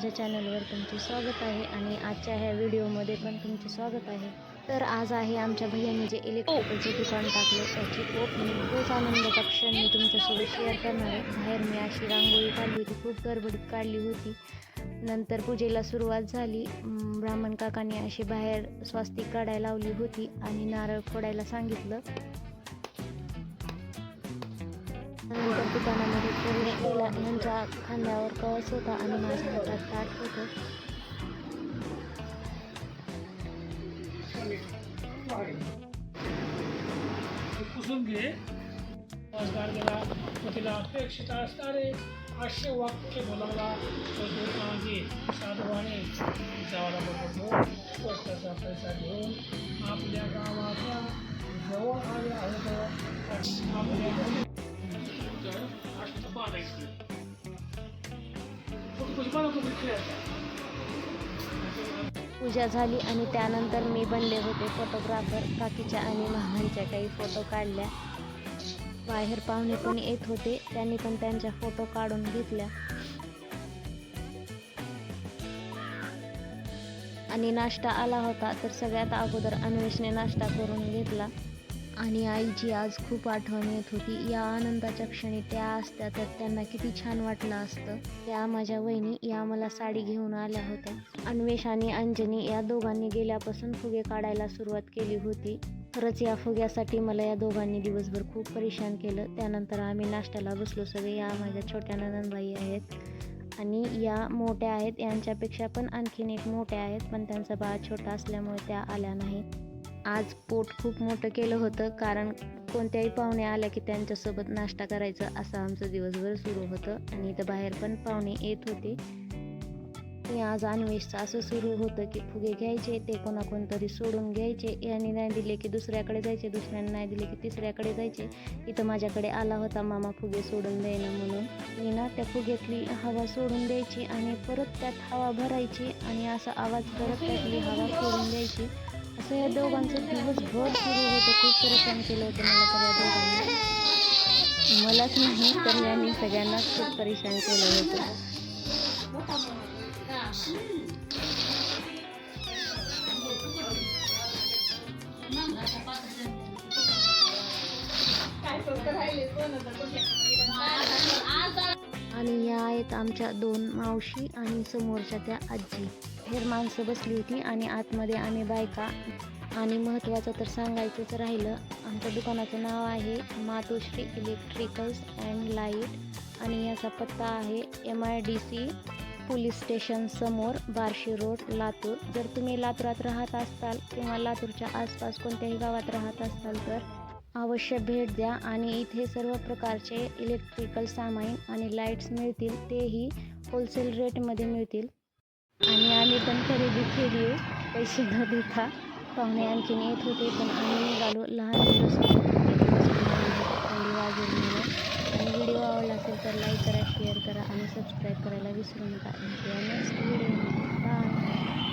माझ्या चॅनलवर तुमचे स्वागत आहे आणि आजच्या ह्या व्हिडिओमध्ये पण तुमचे स्वागत आहे. तर आज आहे आमच्या भैयाने जे इलेक्ट्रिकलचे दुकान टाकले त्याची ओपनिंग तोच आनंदाचा क्षण मी तुमच्यासोबत शेअर करणार आहे. बाहेर मी अशी रांगोळी काढली होती खूप गडबडीत काढली होती. नंतर पूजेला सुरुवात झाली. ब्राह्मण काकांनी अशी बाहेर स्वास्तिक काढायला लावली होती आणि नारळ फोडायला सांगितलं. नंतर दुकानामध्ये प्रवेश केला यांच्या खांद्यावर कळस होता आणि माझ्या हातात ताट होतं पुसून घे रोजगार गेला व तिला अपेक्षित असणारे आठशे वाक्य बोलावला तो दूर मागे साधूवाने जावाला बघतो कष्टाचा पैसा घेऊन आपल्या गावाच्या जवळ आले आहेत आपल्या पूजा झाली आणि त्यानंतर मी बनले होते फोटोग्राफर काकीच्या आणि मामांच्या काही फोटो काढल्या. बाहेर पाहुणे पण येत होते त्यांनी पण त्यांच्या फोटो काढून घेतल्या. आणि नाश्ता आला होता तर सगळ्यात अगोदर अन्वेषने नाश्ता करून घेतला. आणि आईची आज खूप आठवण येत होती. या आनंदाच्या क्षणी त्या असत्या तर त्यांना किती छान वाटलं असतं. त्या माझ्या वहिनी या मला साडी घेऊन आल्या होत्या. अन्वेष आणि अंजनी या दोघांनी गेल्यापासून फुगे काढायला सुरुवात केली होती. खरंच या फुग्यासाठी मला या दोघांनी दिवसभर खूप परेशान केलं. त्यानंतर आम्ही नाश्त्याला बसलो. सगळे या माझ्या छोट्या नंदनबाई आहेत आणि या मोठ्या आहेत. यांच्यापेक्षा पण आणखीन एक मोठ्या आहेत. पण त्यांचा बाळ छोटा असल्यामुळे त्या आल्या नाहीत. आज पोट खूप मोठं केलं होतं कारण कोणत्याही पाहुणे आल्या की त्यांच्यासोबत नाश्ता करायचा असं आमचं दिवसभर सुरू होतं आणि इथं बाहेर पण पाहुणे येत होते. आणि आज अन्वेषचं असं सुरू होतं की फुगे घ्यायचे ते कोणाकोणतरी सोडून घ्यायचे यांनी नाही दिले की दुसऱ्याकडे जायचे दुसऱ्यांनी नाही दिले की तिसऱ्याकडे जायचे. इथं माझ्याकडे आला होता मामा फुगे सोडून देणं म्हणून. मी ना त्या फुग्यातली हवा सोडून द्यायची आणि परत त्यात हवा भरायची आणि असा आवाज करत त्यातली हवा सोडून द्यायची. असं या दोघांचं दिवसभर सुरू होतं. खूप परेशान केलं होतं मला तर या दोघांनी. मलाच नाही तर यांनी सगळ्यांना खूप परेशान केलं होतं. आणि या आहेत आमच्या दोन मावशी आणि समोरच्या त्या आजी. हेर माणसं बसली होती आणि आतमध्ये आम्ही बायका आणि महत्त्वाचं तर सांगायचंच राहिलं. आमच्या दुकानाचं नाव आहे मातोश्री इलेक्ट्रिकल्स अँड लाइट आणि याचा पत्ता आहे M I D C police station समोर बार्शी रोड लातूर. जर तुम्ही लातूरात राहत असाल किंवा लातूरच्या आसपास कोणत्याही गावात राहत असाल तर अवश्य भेट द्या आणि इथे सर्व प्रकारचे इलेक्ट्रिकल सामान आणि लाईट्स मिळतील तेही होलसेल रेटमध्ये मिळतील. आणि आम्ही पण खरेदी केली आहे पैसे न देता. पाहुणे आणखीन येत होते पण आम्ही निघालो लहान मुलं आणि व्हिडिओ आवडला असेल तर लाईक करा शेअर करा आणि सबस्क्राईब करायला विसरू नका. Next video bye